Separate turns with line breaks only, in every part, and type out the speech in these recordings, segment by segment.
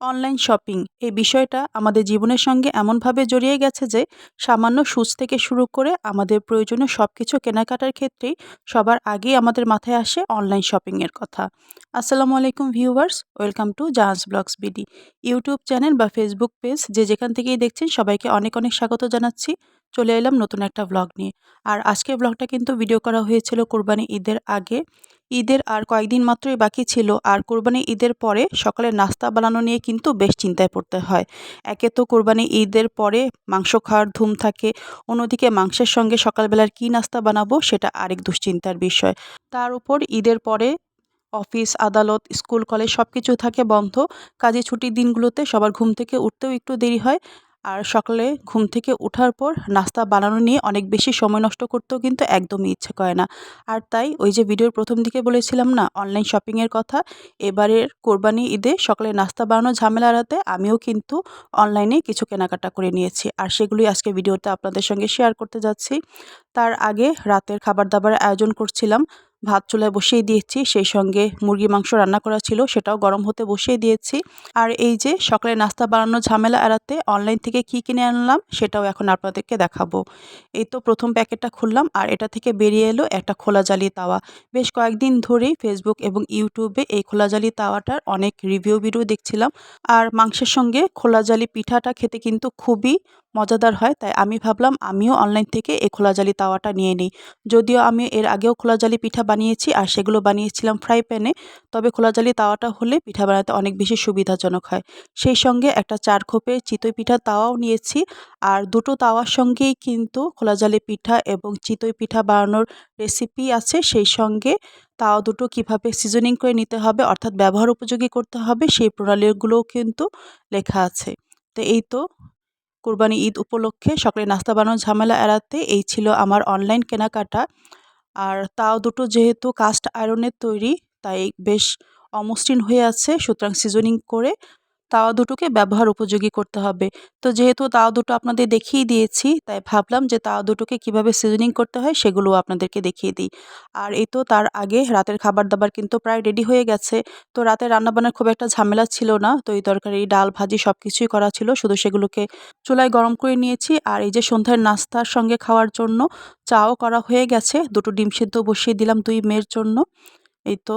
Online shopping. এই বিষয়টা আমাদের জীবনের সঙ্গে এমনভাবে জড়িয়ে গেছে যে, সামান্য সুচ থেকে শুরু করে আমাদের প্রয়োজনীয় সব কিছু কেনাকাটার ক্ষেত্রেই সবার আগেই আমাদের মাথায় আসে অনলাইন শপিংয়ের কথা। আসসালামু আলাইকুম viewers, welcome to Jahaj vlogs BD. YouTube channel বা ফেসবুক পেজ যে যেখান থেকেই দেখছেন সবাইকে অনেক অনেক স্বাগত জানাচ্ছি। চলে এলাম নতুন একটা ব্লগ নিয়ে। আর আজকের ব্লগটা কিন্তু ভিডিও করা হয়েছিল কোরবানি ঈদের আগে। ঈদের আর কয়েকদিন মাত্রই বাকি ছিল। আর কোরবানি ঈদের পরে সকালে নাস্তা বানানো নিয়ে কিন্তু বেশ চিন্তায় পড়তে হয়। একে তো কোরবানি ঈদের পরে মাংস খাওয়ার ধুম থাকে, অন্যদিকে মাংসের সঙ্গে সকালবেলার কী নাস্তা বানাবো সেটা আরেক দুশ্চিন্তার বিষয়। তার উপর ঈদের পরে অফিস, আদালত, স্কুল, কলেজ সব কিছু থাকে বন্ধ। কাজে ছুটির দিনগুলোতে সবার ঘুম থেকে উঠতেও একটু দেরি হয়। আর সকালে ঘুম থেকে ওঠার পর নাস্তা বানানো নিয়ে অনেক বেশি সময় নষ্ট করতেও কিন্তু একদমই ইচ্ছে করে না। আর তাই ওই যে ভিডিওর প্রথম দিকে বলেছিলাম না, অনলাইন শপিংয়ের কথা, এবারের কোরবানি ঈদে সকালে নাস্তা বানানো ঝামেলা এড়াতে আমিও কিন্তু অনলাইনে কিছু কেনাকাটা করে নিয়েছি। আর সেগুলোই আজকে ভিডিওতে আপনাদের সঙ্গে শেয়ার করতে যাচ্ছি। তার আগে রাতের খাবার দাবারের আয়োজন করছিলাম। ভাত চুলায় বসিয়ে দিয়েছি, সেই সঙ্গে মুরগি মাংস রান্না করা ছিল, সেটাও গরম হতে বসিয়ে দিয়েছি। আর এই যে সকালে নাস্তা বানানোর ঝামেলা এড়াতে অনলাইন থেকে কি কিনে আনলাম, সেটাও এখন আপনাদেরকে দেখাবো। এই তো প্রথম প্যাকেটটা খুললাম, আর এটা থেকে বেরিয়ে এলো একটা খোলা জালি তাওয়া। বেশ কয়েকদিন ধরেই ফেসবুক এবং ইউটিউবে এই খোলা জালি তাওয়াটার অনেক রিভিউ ভিডিও দেখছিলাম। আর মাংসের সঙ্গে খোলা জালি পিঠাটা খেতে কিন্তু খুবই মজাদার হয়, তাই আমি ভাবলাম আমিও অনলাইন থেকে এই খোলা জালি তাওয়াটা নিয়ে নিই। যদিও আমি এর আগেও খোলা জালি পিঠা বানিয়েছি আর সেগুলো বানিয়েছিলাম ফ্রাই প্যানে তবে খোলা জালি তাওয়াটা হলে পিঠা বানাতে অনেক বেশি সুবিধাজনক হয়। সেই সঙ্গে একটা চার খোপের চিতই পিঠা তাওয়াও নিয়েছি আর দুটো তাওয়ার সঙ্গেই কিন্তু খোলা জালি পিঠা এবং চিতই পিঠা বানানোর রেসিপি আছে। সেই সঙ্গে তাওয়া দুটো কীভাবে সিজনিং করে নিতে হবে অর্থাৎ ব্যবহার উপযোগী করতে হবে, সেই প্রণালীগুলোও কিন্তু লেখা আছে। তো এই তো কোরবানি ঈদ উপলক্ষে সকালে নাস্তা বানানোর ঝামেলা এড়াতে এই ছিল আমার অনলাইন কেনাকাটা। আর তাও দুটো যেহেতু কাস্ট আয়রনের তৈরি, তাই বেশ অমসৃণ হয়ে আছে, সুতরাং সিজনিং করে তাওয়া দুটোকে ব্যবহার উপযোগী করতে হবে। তো যেহেতু তাওয়া দুটো আপনাদের দেখিয়ে দিয়েছি, তাই ভাবলাম যে তাওয়া দুটোকে কীভাবে সিজনিং করতে হয় সেগুলো আপনাদেরকে দেখিয়ে দিই। আর এই তো তার আগে রাতের খাবার দাবার কিন্তু প্রায় রেডি হয়ে গেছে। তো রাতে রান্নাবান্নার খুব একটা ঝামেলা ছিল না। তো এই তরকারি, ডাল, ভাজি সব কিছুই করা ছিল। শুধু সেগুলোকে চুলায় গরম করে নিয়েছি। আর এই যে সন্ধ্যার নাস্তার সঙ্গে খাওয়ার জন্য চাও করা হয়ে গেছে। দুটো ডিম সিদ্ধ বসিয়ে দিলাম দুই মেয়ের জন্য। এই তো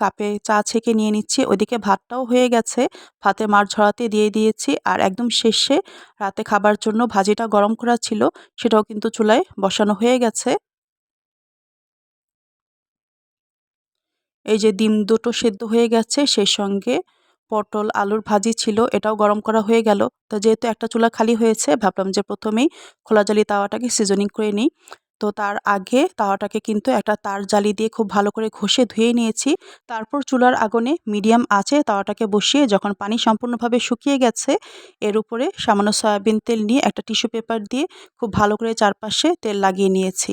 কাপে চা ছেঁকে নিয়ে নিচ্ছি, ওইদিকে ভাতটাও হয়ে গেছে। ভাতে মার ঝরাতে দিয়ে দিয়েছি আর একদম শেষে রাতে খাবার জন্য ভাজিটা গরম করা ছিল, সেটাও কিন্তু চুলায় বসানো হয়ে গেছে। এই যে ডিম দুটো সেদ্ধ হয়ে গেছে, সেই সঙ্গে পটল আলুর ভাজি ছিল, এটাও গরম করা হয়ে গেল। তো যেহেতু একটা চুলা খালি হয়েছে, ভাবলাম যে প্রথমেই খোলা জালি তাওয়াটাকে সিজনিং করে নিই। তো তার আগে তাওয়াটাকে কিন্তু একটা তার জালি দিয়ে খুব ভালো করে ঘষে ধুয়ে নিয়েছি। তারপর চুলার আগুনে মিডিয়াম আছে তাওয়াটাকে বসিয়ে যখন পানি সম্পূর্ণভাবে শুকিয়ে গেছে, এর উপরে সামান্য সয়াবিন তেল নিয়ে একটা টিস্যু পেপার দিয়ে খুব ভালো করে চারপাশে তেল লাগিয়ে নিয়েছি।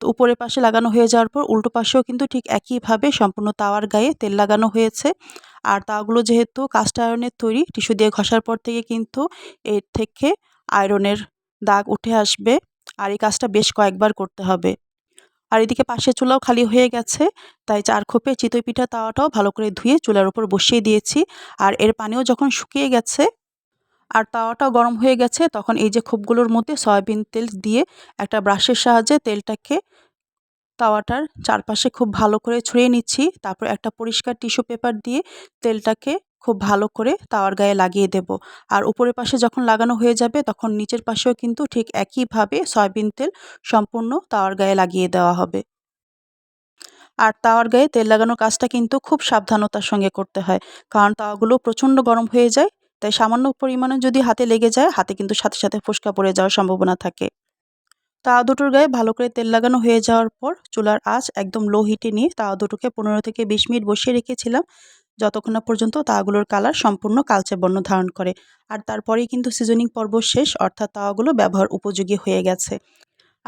তো উপরের পাশে লাগানো হয়ে যাওয়ার পর উল্টো পাশেও কিন্তু ঠিক একইভাবে সম্পূর্ণ তাওয়ার গায়ে তেল লাগানো হয়েছে। আর তাওয়াগুলো যেহেতু কাস্ট আয়রনের তৈরি, টিস্যু দিয়ে ঘষার পর থেকে কিন্তু এর থেকে আয়রনের দাগ উঠে আসবে। আর এই কাজটা বেশ কয়েকবার করতে হবে। আর এদিকে পাশের চুলাও খালি হয়ে গেছে, তাই চার খোপে চিতই পিঠা তাওয়াটাও ভালো করে ধুয়ে চুলার উপর বসিয়ে দিয়েছি। আর এর পানিও যখন শুকিয়ে গেছে আর তাওয়াটাও গরম হয়ে গেছে, তখন এই যে খোপগুলোর মধ্যে সয়াবিন তেল দিয়ে একটা ব্রাশের সাহায্যে তেলটাকে তাওয়াটার চারপাশে খুব ভালো করে ছড়িয়ে নিচ্ছি। তারপর একটা পরিষ্কার টিস্যু পেপার দিয়ে তেলটাকে খুব ভালো করে তাওয়ার গায়ে লাগিয়ে দেব। আর উপরের পাশে যখন লাগানো হয়ে যাবে, তখন নিচের পাশেও কিন্তু ঠিক একইভাবে সয়াবিন তেল সম্পূর্ণ তাওয়ার গায়ে লাগিয়ে দেওয়া হবে। আর তাওয়ার গায়ে তেল লাগানোর কাজটা কিন্তু খুব সাবধানতার সঙ্গে করতে হয়। কারণ তাওয়াগুলো প্রচণ্ড গরম হয়ে যায়, তাই সামান্য পরিমাণে যদি হাতে লেগে যায়, হাতে কিন্তু সাথে সাথে ফুসকা পড়ে যাওয়ার সম্ভাবনা থাকে। তাওয়া দুটোর গায়ে ভালো করে তেল লাগানো হয়ে যাওয়ার পর, চুলার আঁচ একদম লো হিটে নিয়ে তাওয়া দুটোকে পনেরো থেকে বিশ মিনিট বসিয়ে রেখেছিলাম। যতক্ষণ না পর্যন্ত তাওয়াগুলোর কালার সম্পূর্ণ কালচে বর্ণ ধারণ করে। আর তারপরেই কিন্তু সিজনিং পর্ব শেষ, অর্থাৎ তাওয়াগুলো ব্যবহার উপযোগী হয়ে গেছে।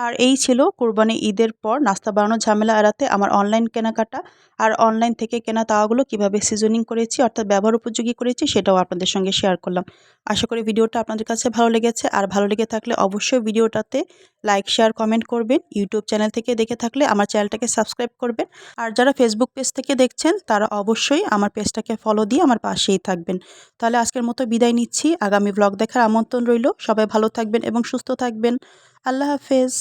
আর এই ছিল কোরবানি ঈদের পর নাস্তা বানানোর ঝামেলা এড়াতে আমার অনলাইন কেনাকাটা। আর অনলাইন থেকে কেনা তাওয়াগুলো কীভাবে সিজনিং করেছি অর্থাৎ ব্যবহার উপযোগী করেছি সেটাও আপনাদের সঙ্গে শেয়ার করলাম। আশা করি ভিডিওটা আপনাদের কাছে ভালো লেগেছে। আর ভালো লেগে থাকলে অবশ্যই ভিডিওটাতে লাইক শেয়ার কমেন্ট করবেন। ইউটিউব চ্যানেল থেকে দেখে থাকলে আমার চ্যানেলটাকে সাবস্ক্রাইব করবেন। আর যারা ফেসবুক পেজ থেকে দেখছেন, তারা অবশ্যই আমার পেজটাকে ফলো দিয়ে আমার পাশেই থাকবেন। তাহলে আজকের মতো বিদায় নিচ্ছি। আগামী ব্লগ দেখার আমন্ত্রণ রইল। সবাই ভালো থাকবেন এবং সুস্থ থাকবেন। আল্লাহ হাফেজ।